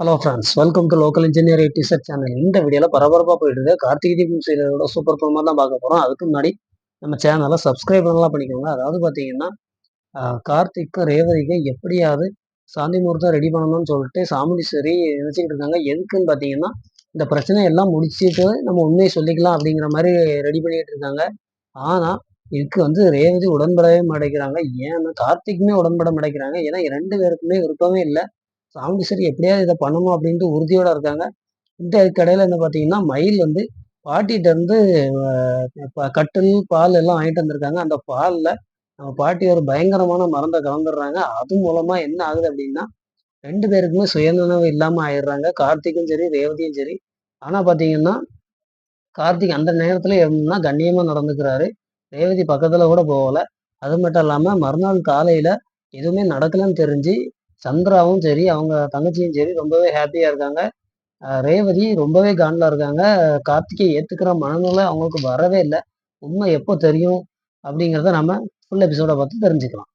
Hello friends welcome to local engineer desert channel இந்த வீடியோவில் பரபரப்பாக போயிட்டு இருக்கு கார்த்திகை தீபம் சீரியலோட சூப்பர் ஃபிலிமாக தான் பார்க்க போகிறோம் அதுக்கு முன்னாடி நம்ம சேனலை சப்ஸ்கிரைப் பண்ணலாம் பண்ணிக்கோங்க. அதாவது பார்த்தீங்கன்னா கார்த்திக்கும் ரேவதிக்கும் எப்படியாவது சாந்தி முகூர்த்தம் ரெடி பண்ணணும்னு சொல்லிட்டு சாமுண்டீஸ்வரி நினச்சிக்கிட்டு இருக்காங்க. எதுக்குன்னு பார்த்தீங்கன்னா இந்த பிரச்சனை எல்லாம் முடிச்சுட்டு நம்ம உண்மையை சொல்லிக்கலாம் அப்படிங்கிற மாதிரி ரெடி பண்ணிக்கிட்டு இருக்காங்க. ஆனால் இதுக்கு வந்து ரேவதி உடன்படவே மாட்டேங்கிறாங்க. ஏன்னா கார்த்திக்குமே உடன்பட மாட்டேங்கிறாங்க. ஏன்னா ரெண்டு பேருக்குமே விருப்பமே இல்லை. சரி எப்படியாவது இதை பண்ணணும் அப்படின்ட்டு உறுதியோட இருக்காங்க. இந்த கடையில் என்ன பார்த்தீங்கன்னா மயில் வந்து பாட்டிகிட்ட இருந்து கட்டில் பால் எல்லாம் வாங்கிட்டு வந்திருக்காங்க. அந்த பாலில் நம்ம பாட்டி ஒரு பயங்கரமான மருந்தை கலந்துடுறாங்க. அது மூலமாக என்ன ஆகுது அப்படின்னா ரெண்டு பேருக்குமே சுயநினைவு இல்லாமல் ஆயிடுறாங்க. கார்த்திக்கும் சரி ரேவதியும் சரி. ஆனால் பார்த்தீங்கன்னா கார்த்திக் அந்த நேரத்தில் எப்படின்னா கண்ணியமாக நடந்துக்கிறாரு. ரேவதி பக்கத்தில் கூட போகலை. அது மட்டும் இல்லாமல் மறுநாள் காலையில் எதுவுமே நடக்கலன்னு தெரிஞ்சு சந்திராவும் சரி அவங்க தங்கச்சியும் சரி ரொம்பவே ஹாப்பியாக இருக்காங்க. ரேவதி ரொம்பவே காண்டில் இருக்காங்க. கார்த்திகை ஏற்றுக்கிற மனநிலை அவங்களுக்கு வரவே இல்லை. உண்மை எப்போ தெரியும் அப்படிங்கிறத நம்ம ஃபுல் எபிசோடை பார்த்து தெரிஞ்சுக்கலாம்.